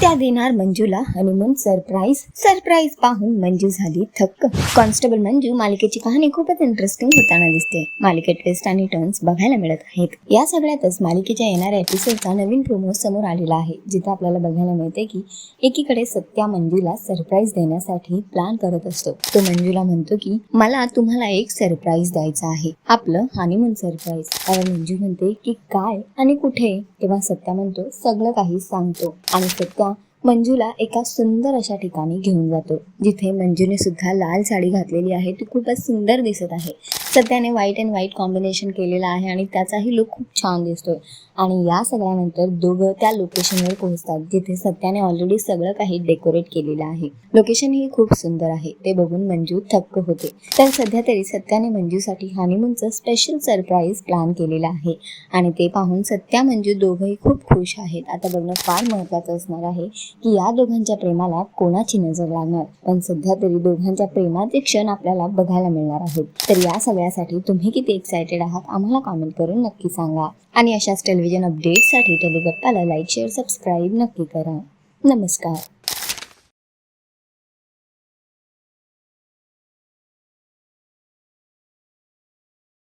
त्या देणार Manjula honeymoon surprise surprise पाहून मंजू झाली थक्क. कॉन्स्टेबल मंजू मालिकेची कहाणी खूपच इंटरेस्टिंग होताना दिसते. मालिकेत ट्विस्ट आणि टर्न्स बघायला मिळत आहेत. या सगळ्यातच मालिकेच्या येणाऱ्या एपिसोडचा नवीन प्रोमो समोर आलेला आहे जिथे आपल्याला बघायला मिळते की एकीकडे सत्या मंजूला सरप्राईज देण्यासाठी प्लॅन करत असतो. तो मंजूला म्हणतो की मला तुम्हाला एक सरप्राईज द्यायचा आहे. आपलं हनीमून सरप्राईज त्यावर मंजू म्हणते की काय आणि कुठे? तेव्हा सत्या म्हणतो सगळं काही सांगतो. आणि सत्या मंजूला एका सुंदर अशा ठिकाणी घेऊन जातो जिथे मंजूने सुद्धा लाल साडी घातलेली आहे. ती खूपच सुंदर दिसत आहे. सध्याने व्हाईट अँड व्हाईट कॉम्बिनेशन केलेलं आहे आणि त्याचाही लुक खूप छान दिसतोय. आणि या सगळ्यानंतर दोघं त्या लोकेशनवर पोहोचतात जिथे सत्याने ऑलरेडी सगळं काही डेकोरेट केलेलं आहे. लोकेशन ही खूप सुंदर आहे. ते बघून मंजू थक्क होते. तर सध्या तरी सत्याने मंजूसाठी हनीमूनचं स्पेशल सरप्राईज प्लॅन केलेलं आहे. आणि ते पाहून सत्या मंजू दोघंही खूप खुश आहेत. आता बघणं फार महत्त्वाचं असणार आहे की या दोघांच्या प्रेमाला कोणाची नजर लागणार? पण सध्या तरी दोघांच्या प्रेमाचे क्षण आपल्याला बघायला मिळणार आहेत. तर या सगळ्यासाठी तुम्ही किती एक्सायटेड आहात आम्हाला कॉमेंट करून नक्की सांगा. आणि अशाच टेलिव्हिजन अपडेटसाठी टेलिगप्पाला लाईक शेअर सबस्क्राईब नक्की करा. नमस्कार.